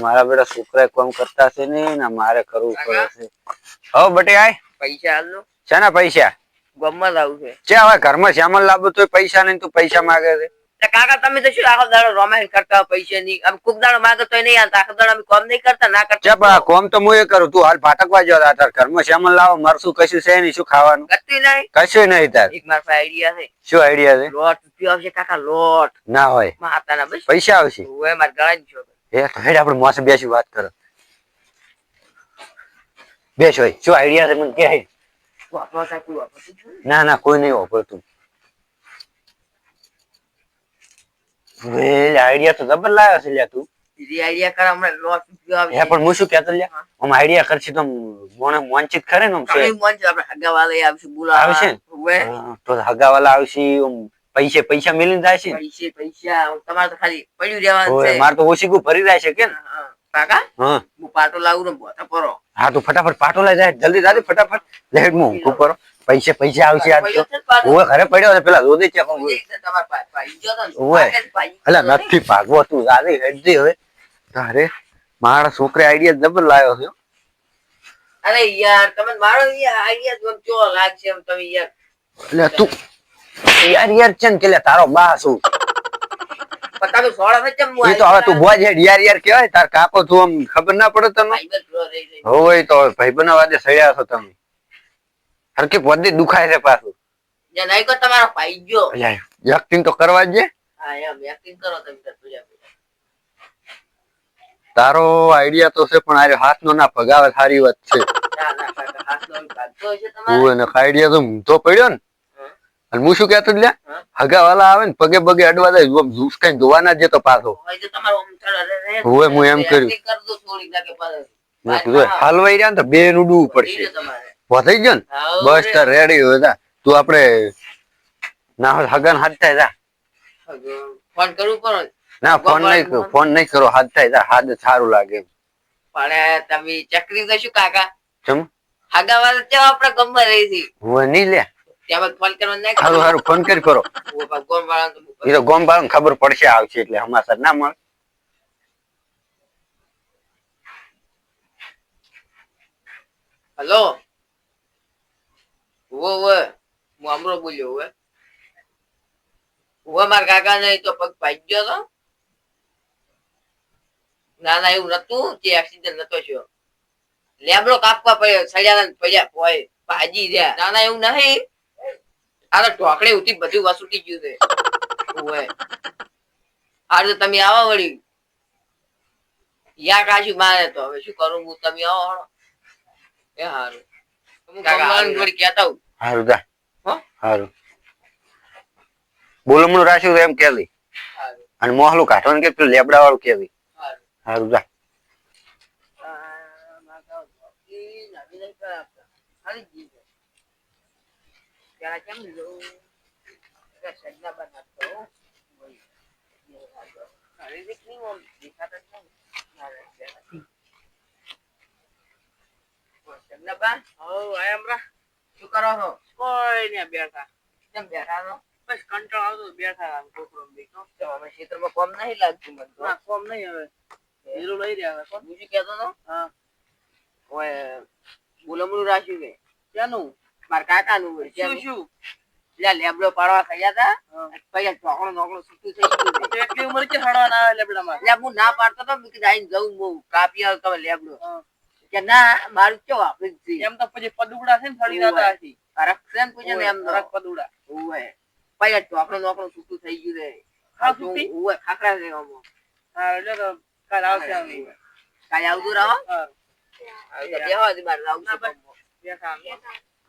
મારા બેટા છોકરા કોમ કરતા છે ને ને મારે કરવું પડે છે. હો બટે આય. પૈસા હાલનો શાના પૈસા? ગમમાં લાવું છે. ચે હવે ઘરમાં શ્યામલ લાવવું તો પૈસા નહીં તું પૈસા માગે છે. કાકા તમે તો શું આખો દાડો રોમાન્સ કરતા હોય પૈસા ની? આમ ખૂબ દાડો માંગો તો નહીં આવતા આખો દાડો કોમ નહીં કરતા ના કરતા. કોમ તો હું એ કરું. તું હાલ ભાટકવા જો તાર ઘરમાં શ્યામલ લાવો. મરશું કશું છે નહીં? શું ખાવાનું? કશું નહીં. કશું નહીં તાર. એક મારા પાસે આઈડિયા છે. શું આઈડિયા છે? લોટ રૂપિયો આવશે કાકા લોટ. ના હોય. માતાના બસ. પૈસા આવશે. ઓય મારા ગળા છો એ તો હેડ આપણે મોસે બેસી વાત કરો. બેસ હોય. શું આઈડિયા છે? મને કે હે? વાપરવા તા કોઈ વાપરતું જ નહીં. ના ના કોઈ નહીં વાપરતું વેલ આઈડિયા તો જબર લાવ્યો છે લ્યા તું. આઈડિયા કર હમણાં રૂપિયો હે પણ હું શું કહેતો લ્યા. આમ આઈડિયા કરશે તો મોણે મોંચિત કરે ને છે. આપણે હગાવાલે આવશે બોલાવા આવશે? તો હગાવાલા આવશે પૈસે પૈસા મિલીને જાય છે? પૈસે પૈસા તમારે તો ખાલી પડ્યું રહેવાનું છે. મારે તો ઓછીકું ભરી જાય છે કે કાકા? હા. હું પાટો લાવું ને બોતા પરો હા તો ફટાફટ પાટો લઈ જાય જલ્દી જાજે ફટાફટ. લેટ હું. કરો પૈસે પૈસા આવશે આજ તો. ને ઘરે પડ્યો છે પેલા રોદે છે પણ ને. અલા ને. નથી ભાગવો તું. જાજે હેડજે હવે. તારે મારા છોકરે આઈડિયા જબર લાવ્યો છે અરે યાર તમે મારો આઈડિયા જો લાગશે એમ તમે યાર? એટલે તું યાર યાર ચન કે લે તારો બા શું પતાનું સોળા ને એ તો હવે તું બોજ હેડ યાર યાર કેવાય તાર કાકો તું આમ ખબર ના પડે તને. હોય તો ભાઈ બનાવાદે સડ્યા છો તમે. હરકે પદે દુખાય છે પાછું. જ્યાં નહીં તમારો પાઈ ગયો. એક્ટિંગ તો કરવા જ હા એમ acting કરો તમે તાર આઈડિયા તો છે પણ આરે હાથ નો ના ભગાવે સારી વાત છે. આઈડિયા તો ઊંધો પડ્યો ને. અને હું શું કેતો લે હગાવાલા હગા વાલા આવે ને પગે પગે અડવા જાય આમ જૂસ કઈ ધોવાના જ તો પાછો. હોય તો હું એમ કર્યું. હાલવાઈ રહ્યા ને તો બે નું ડૂવું પડશે. રહ્યો ગયો ને? બસ તો રેડી હોય તા તું આપણે ના હગન હાથ થાય ફોન કરવું પડે. ના ફોન નહીં ફોન. નહીં કરો હાથ થાય હાથ સારું લાગે પણ તમે ચકરી કશું કાકા? ચમ? વાર તે આપણે ગમે રહી છે હું નહીં લે. ત્યાં ફોન નહીં ફોન કરી કરો. ગોમ વાળા તો ગોમ ખબર પડશે આવશે એટલે હમાસર ના મળે. હલો? વો વો હું હમરો બોલ્યો હવે વો મારા કાકા ને તો પગ પાઈ ગયો તો. ના ના એવું નતું તે એક્સિડન્ટ નતો થયો. લેબડો કાપવા પડ્યો સળિયાના પડ્યા હોય ભાજી રહ્યા. ના ના એવું નહીં. આ તો ઢોકળે ઉઠી બધું વસૂટી ગયું છે. હવે આ તો તમે આવો વળી. યા કાજુ મારે તો હવે શું કરું? હું તમે આવો એ હારું. હું વળી કહેતા હું સારું જા હો? સારું બોલમણું રાખ્યું તો એમ કે દે હારું અને મોહલું કાઢવાનું કે પેલું લેબડા વાળું કે દે હારું સારું જા શું કરો છો? કોઈ ને બેઠા. કેમ બેઠા છો? બસ કંટાળો આવતો બેઠા આમ કોકરો બીજો તો. ક્ષેત્રમાં કોમ નહીં લાગતું મને તો? હા કોમ નહીં હવે. હીરો લઈ રહ્યા હવે કોણ? બીજું કહેતો તો? હા. ઓય ગુલામણું રાખ્યું કે ક્યાંનું મારા કાકાનું શું શું? લેબડો પાડવા થયા હતા. પછી ચોકડો નોકડો છૂટું થઈ ગયું છે. એટલી ઉંમર કે હળવાના આવે લેબડામાં? એટલે હું ના પાડતો તો મેં કીધું આઈને જઉં બહુ. કાપી આવે તમે લેબડો. કે ના મારું ચો આપણે છે. એમ તો પછી પદુડા છે ને થડી નાતા હશે ફરક છે ને પૂછે ને એમ તો. પદુડા. પદુડા પાયા તો આપણો નોકરો છૂટું થઈ ગયું રે હા, છૂટી? ઓવે, ખાખરા રે ઓમો હા એટલે તો કાલ આવશે આવી કાલ આવતું રહો. હા. તો બેહવા બાર મારે આવું છે ના, બેઠા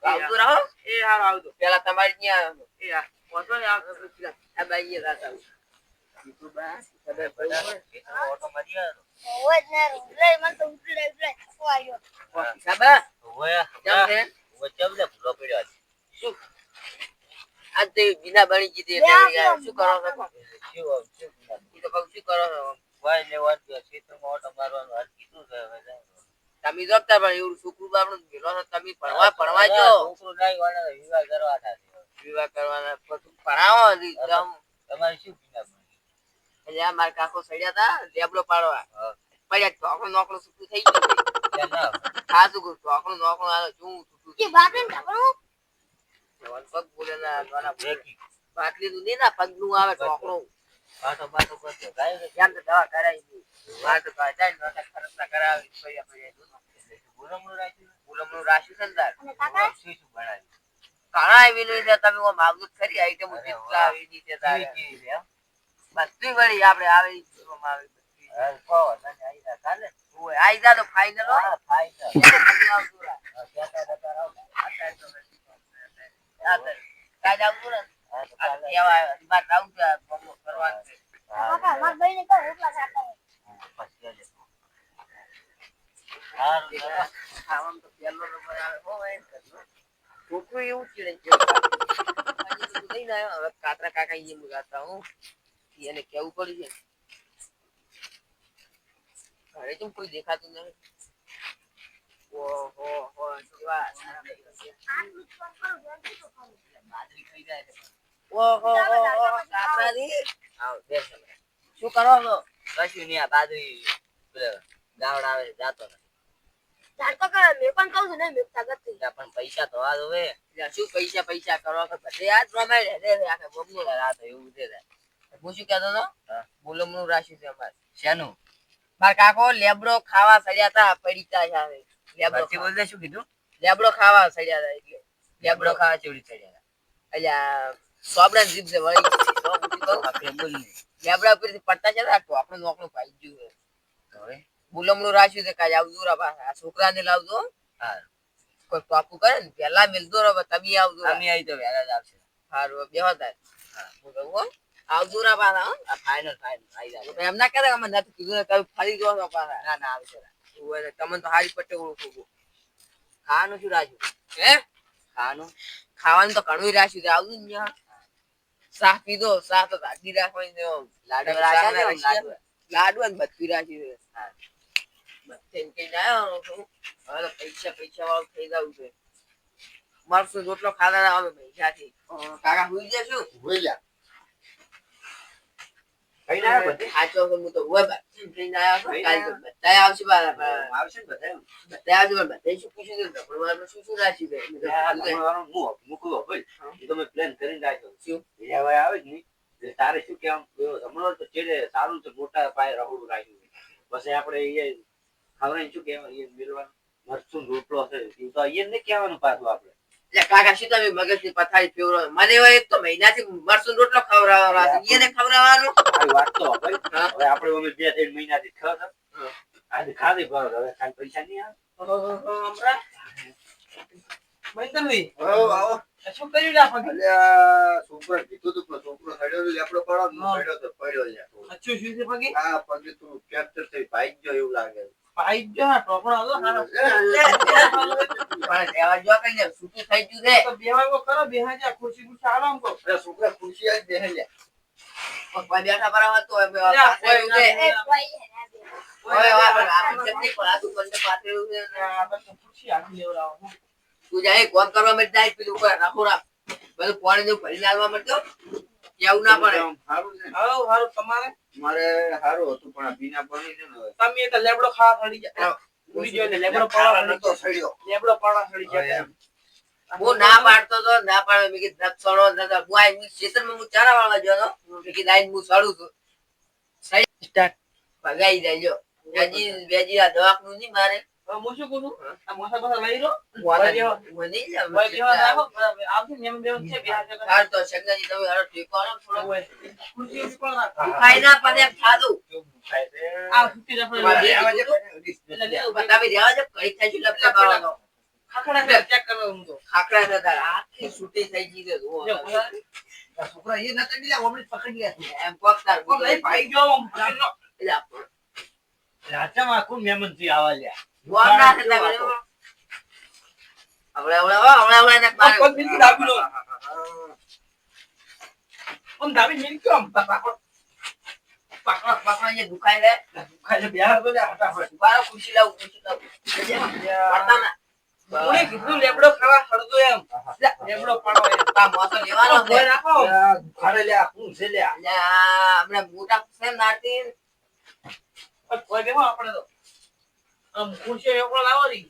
આવતું રહો. એ હાર આવજો. પેલા તમારે ત્યાં એ હા ને આવજો. આ બાઈએ રાત તમે જપતા પણ એવું છોકરું બાપડું તમે ભણવા ભણવા જો વિવાહ કરવાના પછી ભણાવો હજી, આમ એટલે આ મારા કાકો સડ્યા તા લેબલો પાડવા. પડ્યા ઢોકણું નોકણું છૂટું થઈ ગયું. ના. ખાસું કહું ઢોકણું નોકણું આલો શું છૂટું કે બાપરે ઢાકણું પગ બોલે. ના દ્વારા નું નહીં ના પગનું આવે ઢોકણું પાટો પાટો કરતો ગાયો ને તો દવા કરાવી દી? મારે તો કાંઈ જાય ને ખર્ચ ના કરાવી પડ્યા પડ્યા ગુરમણું રાખ્યું ગુલામનું રાખ્યું ને કાકા? શું શું બનાવ્યું? ઘણા એવી રીતે તમે જ ખરી. આઈટમ જેટલા આવી રીતે? બધી વળી આપણે આવે આવે. હા, આઈ જા કાલે. ઓય, આઈ જા તો હો હા. હા, હા, હા, હો. છોકરું એવું ચીડે હવે કાતરા કાકા એમ ગાતા હું એને કેવું પડ્યું છે ઘરે કેમ કોઈ દેખાતું નથી ઓહો હો કેવા સારા ભાઈઓ છે. આટલું જ કામ કરું જલ્દી તો ખાવું બાજરી ખાઈ જાય. ઓહો હો કાતરાજી આવો તમે. શું કરો છો કશું નહીં, આ બાજરી ગાવડા આવે જાતો નથી. ચાલ કાકા મેં પણ કહું છું ને મેં તાકાત થઈ પણ પૈસા તો આ હવે શું પૈસા પૈસા કરો કે બધે આ જ રમાય રે આખે બબલું આ તો એવું છે. હું શું કહેતો હતો? હા. નું રાખ્યું છે અમારે. શેનું? માર કાકો લેબડો ખાવા સડ્યા હતા પડીતા છે. લેબડો બોલતે શું કીધું? લેબડો ખાવા સડ્યા હતા એટલે. લેબડો ખાવા ચોરી એટલે આ સોબડા જીભ છે વળી. કહું. લેબડા ઉપરથી પડતા છે ને ટોકણું નોકણું પાઈ ગયું હવે? ગુલામનું રાખ્યું છે કાંઈ આવજો રા. આ છોકરાને લાવજો. હા. કોઈ ટોપુ કરે ને પેલા મિલતો રહો તમે આવજો. અમે આવી તો વહેલા જ આવશે. સારું બેહો તાર. હું. કહું હો. આવજો રા પાછા હો. આ ફાઇનલ ફાઇનલ આવી જાય એમ ના કહેતા કે અમે નથી કીધું ને તમે ફરી જો છો પાછા. ના ના આવશે ને તમને તો હારી પટ્ટે ઓળખું. ખાવાનું શું રાખ્યું? હે? ખાવાનું? ખાવાનું તો ઘણું રાખ્યું છે. આવજો ને. શાક પીધો શાક તો ભાજી રાખવાની ને લાડુ ના ને. લાડુ? લાડુ અને બધું રાખ્યું છે. ને પૈસા પૈસા વાળું થઈ જવું છે. મરસું રોટલો ખાધા ના આવે પૈસાથી કાકા હુઈ જશું કઈ ના બધે? સાચો હું તો હોય બાજુ જઈને આવ્યો કાલ તો બધાય આવશે આવશે ને બધા બધાય આવશે પણ બધાય શું પૂછ્યું છે? ભગવાનમાં શું શું રાખ્યું છે? મેં કીધું, તમારું મું મૂકવો ભાઈ એ તો મેં પ્લાન કરીને રાખ્યો. શું? હવે આવે જ નહીં તારે શું કેમ હમણાં તો ચેડે સારું છે મોટા પાયે રહોડું રાખ્યું પછી આપણે એ ખવડાવીને શું કહેવાય એ મરચું રોટલો હશે તો અહીંયા નહીં કહેવાનું પાછું આપણે. એટલે કાકા શું તમે મગજની પથારી ફેરવો મને એક તો મહિનાથી મરસું રોટલો ખવડાવવાનો એને ખવડાવવાનો? વાત તો ભાઈ હા. હવે આપણે અમે બે ત્રણ મહિનાથી ખાવ આજે ખાધી ભરો હવે કાંઈ પૈસા નહીં આવે. હમણાં? મહેન્દ્રભાઈ આવો, આવો. શું કર્યું લા પગે? અલ્યા, છોકરાએ કીધું તું પણ છોકરો સડ્યો તો લેપડો પાડો ને હા. સડ્યો તો પડ્યો છે. પગે? આ પગે તું ફ્રેક્ચર થઈ ભાઈ ગયો એવું લાગે પાઈ જ જો ટોકણો હતો હારો. પણ જો કઈ ને થઈ ગયું છે તો બેવા કો કરો બેહા જા ખુરશી ખુરશી આરામ કો અરે છોકરા ખુરશી જ બેહે લે પપ્પા બેઠા બરાબર તો. એ ભાઈ હે ને બે. ઓય, ઓય, પણ આપણું ચટણી પણ આટલું બંને પાથરેલું છે ને. આ બધું ખુરશી આખી લેવડાવો તું જાય કોમ કરવા માટે જાય પેલું ઉપર રાખો રાખ બધું પાણી જેવું ભરીને આવવા માટે કેવું ના પડે. સારું છે હાલો તમારે? મારે સારું હતું પણ આ ભીના પાણી છે ને તમે તો લેબડો ખાવા સડી ગયા. ઉડી ગયો ને લેબડો પાડા નતો સડ્યો. લેબડો પાડા સડી ગયા હું ના પાડતો તો ના પાડે મેં કીધું સડો. નતો હું આઈ હું ખેતરમાં હું ચારા વાળવા ગયો હતો. મેં કીધું આઈને હું સડું છું. Side start. ભગાઈ જાય જો વેજી વેજી આ દવાખાનું નહીં મારે. હું શું કરું આ મસા બસા લઈ લો. છે. છે? છે. છે, આખી છે છોકરા એ નતા પકડી ગયા એમ કોમ લઈ ભાઈ ગયો રાજામાં કોણ મહેમાનથી આવા લ્યા. લો તો કીધું લેબડો ખાવા એમ લેબડો પાડો ખાડે લ્યા હું છે લ્યા હમણાં મોટા છે કોઈ બેહો આપણે તો. આમ ખુરશીઓ એકલો લાવો રી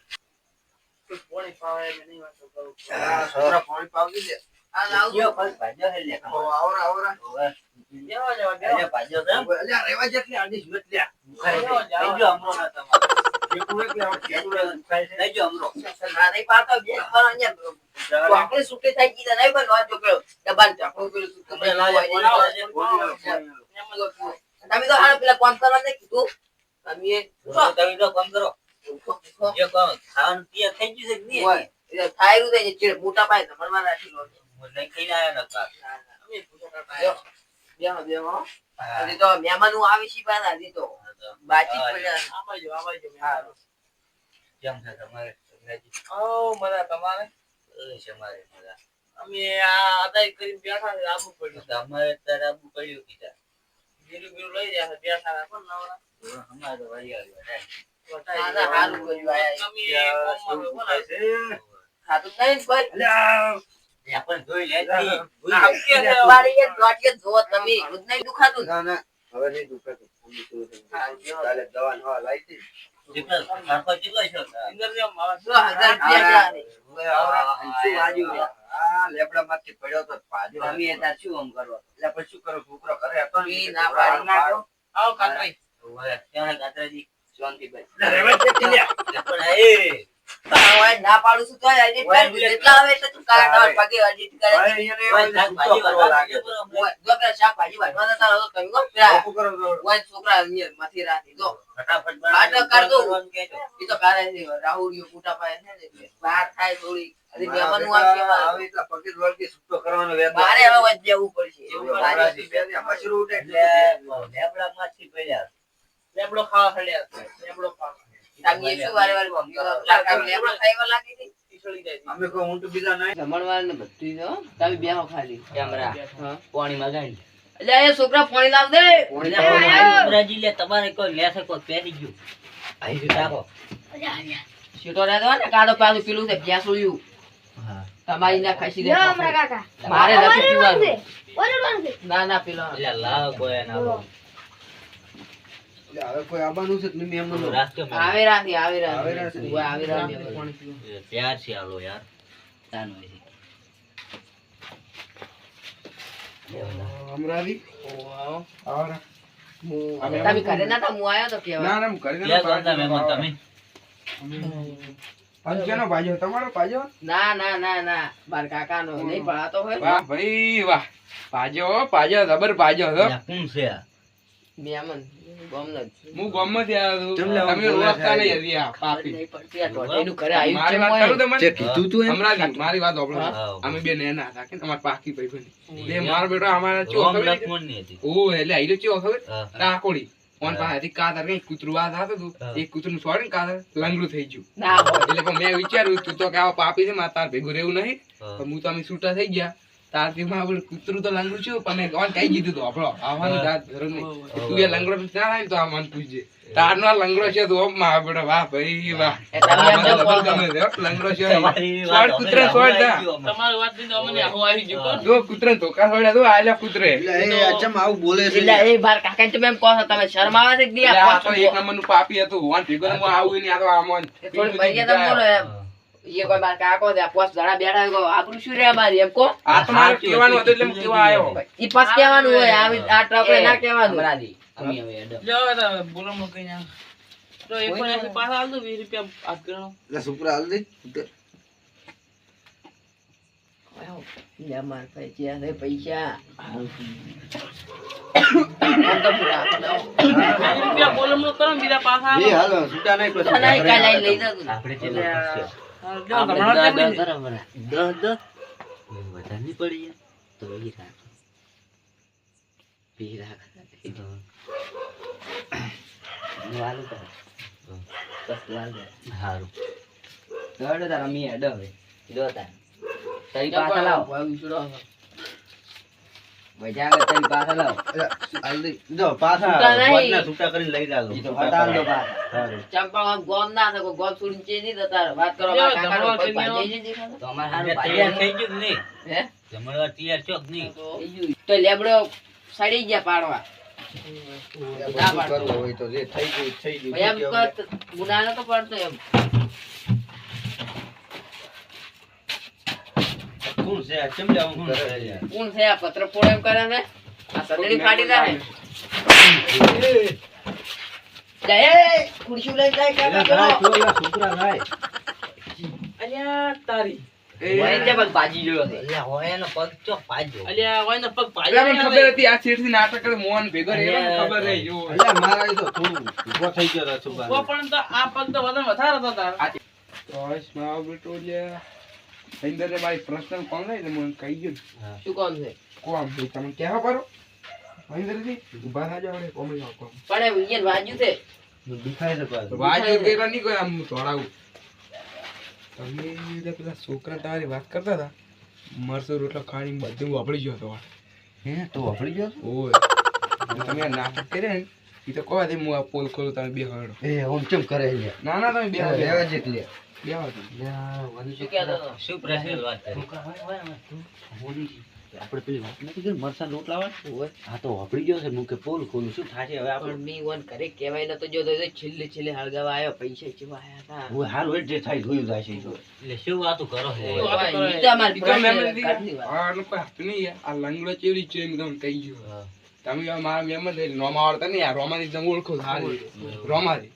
પોણી પાવે નહીં વાતો કરું છોકરા પાણી પાવી દે આ લાવજો. બસ ભાજો છે લ્યા? ઓ, આવરા આવરા. ઓવે. બેહો જવા બેહો અલ્યા ભાજો તો એમ. અલ્યા રેવા જેટલી આડી મત. લઈ જાઓ અમરો ના તમારે. કેટલું એટલે આપણે કેટલું લઈ જાઓ અમરો. ના, નહીં પાડતો, બે કરો અહીંયા. ચોકડી છૂટી થઈ ગઈ તો નહીં પણ વાંચો કર્યો. ડબ્બાને ચોકડું પેલું છૂટું આપણે થઈ લાવો, ગયું લાવો, હોય. લાવો. તમે તો હાલ પેલા કોમ કરવા નથી કીધું તમે એ તો તમે તો કામ કરો ઉઠો, ઉઠો. જે કહો ખાવાનું તૈયાર થઈ ગયું છે કે નહીં હોય. એટલે દે થઈ મોટા પાયે જમણવાર રાખી લો લઈ ખાઈને આવ્યો નતા અમે પૂછો કરતા બેહો, બેહો, બેહો. હજી તો મહેમાનો આવી છે પાછા, હજી તો બાતચીત પડ્યા. આમાં જો આમાં જો હારું. કેમ છે તમારે ઓ મજા તમારે? એ છે અમારે મજા. અમે આ અદાય કરીને બેઠા છે આબુ પડ્યું તો અમારે અત્યારે આબુ પડ્યું કીધા. બીરું બીરું લઈ રહ્યા છે બેઠા છે. પણ નવરા? અમારે તો વળી આવ્યો ને. ના, ના, હારું કર્યું આયા. ખાધું નહીં પણ જોઈ લે જોવો તમે દૂધ નહીં દુખાતું? ના ના હવે નહીં દુખાતું. કાલે દવા નવા લાવી હતી. જેટલો ને. તો પાડી છું કરી. જેટલા આવે એટલા તું પગે કરે. શાકભાજી તો છોકરા માંથી દો. કર તો છે, મોટા પાયે છે ને બહાર થાય થોડી. મારા. હવે વચ્ચે જવું પડશે. એટલે લેબડામાંથી પડ્યા. લેબડો ખાવા ખડ્યા લેબડો ખાવા છોકરા પાણી લાવ દે તમારે કોઈ લેશે કોઈ પહેરી ગયું. અહીં રાખો. સીટો રહેતો ને કાદો પાછું પેલું છે ભેંસુળિયું. હા. તમારી ના ખાસી દે મારે નથી પીવાનું. ના ના પેલો લાવ કોઈ ના હવે કોઈ આવવાનું છે કે નહીં મહેમાનો? આવે રાખી આવે આવે રાખી રાખી. આવે રાખી એ તૈયાર છે આલો યાર. તાનો છે. અમરાવી? આવરા. અમે તમે ઘરે ના તા હું આયો તો કેવા? ના ના હું ઘરે મહેમાન તમે? પંચાનો ભાજો તમારો ભાજો ના ના ના ના. બાર કાકા નો નહીં પડાતો હોય વાહ ભાઈ વાહ. પાજો પાજો જબર પાજો હતો કોણ છે આ? મહેમાન ગમનો જ. હું ગામમાંથી આવ્યો છું. તમે ઓળખતા નહીં હજી આ પાપી. નહીં પડતી આ ટોટીનું ઘરે આવ્યું છે વાત મોય. કરું તમને? જે કીધું તું હમણાં મારી વાત સાંભળો. અમે બે નેના હતા કે અમારા પાકી ભાઈ બે મારો બેટો અમારા ચો ખબર? લક્ષ્મણની હતી. ઓ એટલે આઈરો ચો ખબર? હા. કાકોડી પાસેથી કાતર કઈ કૂતરું વાત હતું. તું હા. એક કૂતરું ને કાતર લંગડું થઈ ગયું. એટલે પણ મેં વિચાર્યું તું તો કે આવા પાપી છે મારે તાર ભેગું રહેવું નહીં. પણ હું તો અમે છૂટા થઈ ગયા. તારથી માં આપણે કૂતરું તો લંગડું છું પણ કોણ કહી દીધું તું? આપણો આવવાનું તાર જરૂર નહીં. તું એ લંગડો ના થાય તો આ મને પૂછજે. તારનો આ લંગડો છે તો માં બેટો વાહ ભાઈ વાહ. એ તમે એમ મને જો તો કહો. ગમે છે. હો, લંગડો છે સોળ કૂતરા સોળ તા. તમારી વાતથી અમને આવું આવી ગયું જો કૂતરા ધોકા છોડ્યા તો આયલા કૂતરે. એ અચમ આવું બોલે છે. એટલે એ બાર કાકાને તમે એમ કહો છો, તમે શરમ છે કે આ આ તો પાછું એક નંબરનું પાપી હતું. વાન ભેગો હું આવું નહીં આ તો આમ જ. એ થોડી મર્યાદા બોલો એમ. એ કોઈ બાર કાકો આ પોસ દાડા બેઠા કોઈ આબરૂ શું રે અમારી? એમ કહો. આ તો મારે કહેવાનું હતું એટલે હું કેવા આવ્યો. ઈ પાસ કહેવાનું હોય આવી આ ટોકરે ના કહેવાનું. અમે હવે એડો. લ્યો હવે તમે બોલો મને કઈ ના. તો એક પણ એસી પાછા આલ દો વીસ રૂપિયા હાથ ગણો. એટલે છોકરા હાલ દે. લે માર પૈસા રે પૈસા. આમ તો પૂરા આપો દો. વીસ રૂપિયા બોલો મને કરો ને બીજા પાછા આલો. એ હાલો છૂટા નહીં પછી ના, ના, કાંઈ લઈ લઈ જતું. આપણે ચેલો પૂછ્યો. હા, લ્યો, આપણે હમણાં દસ કેટલી દસ બરાબર. દસ દસ. એ વધારે નહીં પડી જાય. તો ઈ રાખ. ઈ રાખ. હારું. જબર, ભાવ વિસરો. મજા આવે તને પાછા લાવ જો પાછા છૂટા છૂટા કરીને લઈ જાજો ઈ તો હટાલ દો બા. ચંપા ગોમ ના થકો ગોમ છોડીને ચે નહીં થતા વાત કરો લ્યો, મારા કાકાનો જમણવાર પગ કરી ભાંજે આવો. નહીં દેખાતો? તો અમારે હારું તૈયાર તૈયાર થઈ ગયું નહીં હે જમણવાર તૈયાર છો કે નહીં તો લેબડો સડી ગયા પાડવા ના પાડતો. કરવું હોય તો જે થઈ ગયું થઈ ગયું એમ કર નતો પડતો એમ કોણ છે? આ ચમ લેવું કરે યાર? કોણ છે? આ પત્ર ફોડો એમ કરે છે આ સદડી ફાડી જાય જાય ખુરશી લઈ જાય કે એલા પેલો? લાય, ચોલા છોકરા લાય. અલ્યા તારી. ખબર તો તો તો અંદર મારી પર્સનલ કોમ નહીં ને મને કહી ગયું શું કામ છે? કોમ ભાઈ તમે કહેવા પારો મહેન્દ્રજી ઊભા ના જાવ કોમ જાવ કોમ. પણ એ વાજ્યું છે. દુખાય છે પાછું. વાજ કેરા નહીં કોઈ આમ તોડાવું. તમે એટલે પેલા છોકરા તમારી વાત કરતા હતા મરસો રોટલો ખાણી બધું વાપરી ગયો હતો. હે તો વાપરી ગયો છે? ઓય. તમે નાટક કરે ને એ તો કહો દે હું આ પોલ ખોલું તમે બે હરડો એ ઓમ ચમ કરે લે ના ના તમે બે લેવા હરડો જ એટલે. બે શું કહેતો હતો? શું પ્રશ્ન વાત કરી? આપણે પેલી વાત નથી કરી? મરચાં રોટલા વાળી? હા તો વાપરી ગયો છે. પોલ ખોલું. શું થાશે હવે આપણે? પણ મી વન ઘરે કહેવાય જો તો એ છેલ્લે છેલ્લે હળગાવા આવ્યો. પૈસા ચેવા હતા. હેડ જે થાય જોયું જાય છે તો. એટલે શું વાતો કરો છો? ઓય, ઈ તો અમારી ઈ તો personal મહેમાન ઘરની વાત. આ લોકો હાથ નહીં આ લંગડો ચેવડી એમ તમને કહી ગયો. તમે મારા મહેમાન છે, રોમા આવડતા નહીં રોમાની તમે ઓળખો રોમાની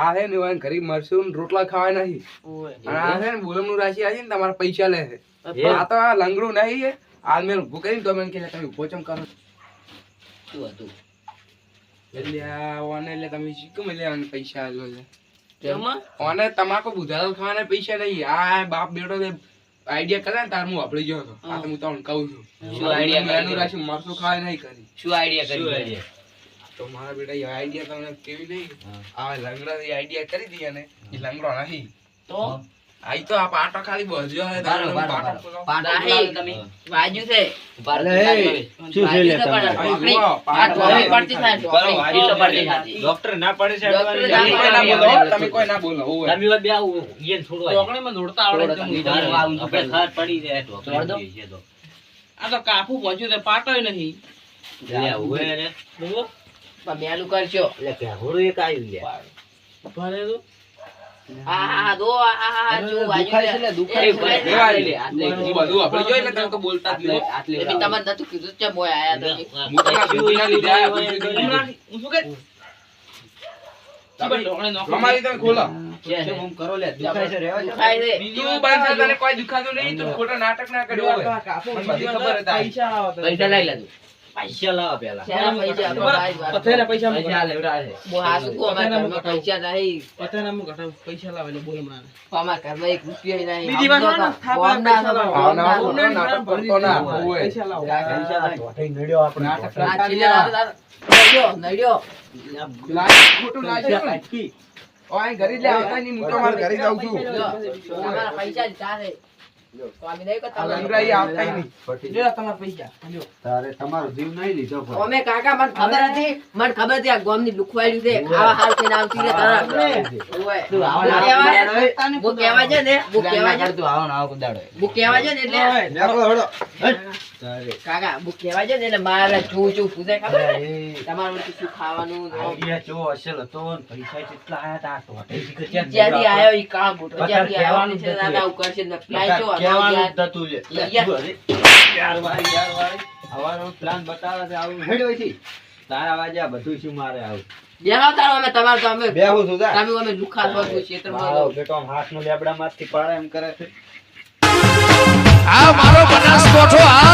આ છે ને વાંહે ઘરે મરસું ને રોટલા ખાવા નહીં. અને આ છે ને બોલમનું રાશિ આવી ને તમારા પૈસા લે છે. આ તો આ લંગડું નહીં આ મેં ઊભું કરીને તો મને કે તમે ઊભો ચમ કરો શું હતું? એટલે આ ઓને એટલે તમે શીખો એટલે પૈસા આલો છે? કેમાં? ઓને તમાકુ બુધારો ખાવાના પૈસા નહીં. આ બાપ બેટો આઈડિયા કરે ને તાર હું વાપરી ગયો હતો. આ તો હું. તમને કહું છું. શું આઈડિયા કરી એનું રાશિ મરસો ખાય નહીં કરી. શું આઈડિયા કરી? તો મારા બેટા એ આઈડિયા તમને કેવી નહીં? આ લંગડા આઈડિયા કરી દીધા ને. એ લંગડો નહીં. તો? આ તો આ પાટો ખાલી બધ્યો હે બારો, બારો, પાટો બારો. તમે વાજુ છે શું છે લે તમે? અહીં ચોકડી. પાટો પડતી થાય, બરો ચોકડી. તો પડતી થાય. ડોક્ટર ના પડે છે? ના તમે કોઈ ના બોલો તમે કોઈ ના બોલો હોવે. તમે બે આવું ઈયન છોડવા ચોકડીમાં દોડતા આવડે છે નહીં, ખાર પડી જાય ડોક્ટર છે તો આ તો કાફુ પહોંચ્યું તે પાટોય નહીં લે ઉભે રે બોલો મેલું કરશો એટલે કે હોડું એક આવ્યું લે છે છે. છે. ભલે, તો પૈસા લઈ લેજો પૈસા લાવો પેલા શેના પૈસા પથેરા પૈસા કરો. પૈસા લેવડાવે હું હાસુ કહું, અમારા ઘરમાં પૈસા નહીં પથેરા હું ઘટાડું. પૈસા લાવે એટલે બોલ હમણાં. અમારા ઘરમાં એક રૂપિયો નહીં બીજી વાત ના, થાપા ના. લાવો. ના, ના, ના. હોય. પૈસા લાવો. પૈસા લાય, ઢોઠાઈ નડ્યો આપણે. આ નડ્યો, નડ્યો. ખોટું લાજ હોય. ઘરે જ આવતા નહીં, હું તો મારા ઘરે જાઉં છું. પૈસા જ. આ. તારે તમારો જીવ નહીં લીધો પણ. અમે કાકા મને ખબર હતી મને ખબર હતી આ ગોમની લુખવાડ્યું છે આવા હાલ થઈને આવતી રે તારા. ઓય. તું આવો હું ને આવો કહેવા- કદાડો હું કહેવા છે ને હું કહેવા છે તું આવો ને આવો કદાડો. હું કહેવા છે ને એટલે લેકો હળો. તારે. કાકા હું કહેવા છે ને એટલે મારે ચૂ ચૂ પૂછે ખબર ને એ તમારે વચ્ચે શું ખાવાનું જો. પૈસા કેટલા આયા તા ઢોઠાઈ શીખે આવ્યો ઈ કામ મોટો બધા જ્યાંથી છે દાદા આવું ને પ્લાન જો બધું શું મારે આવું? તારો અમે તમાર તો અમે બેહો અમે લુખા તો ક્ષેત્રમાં બેટો આમ એમ કરે છે. આ મારો બનાસ કોઠો આ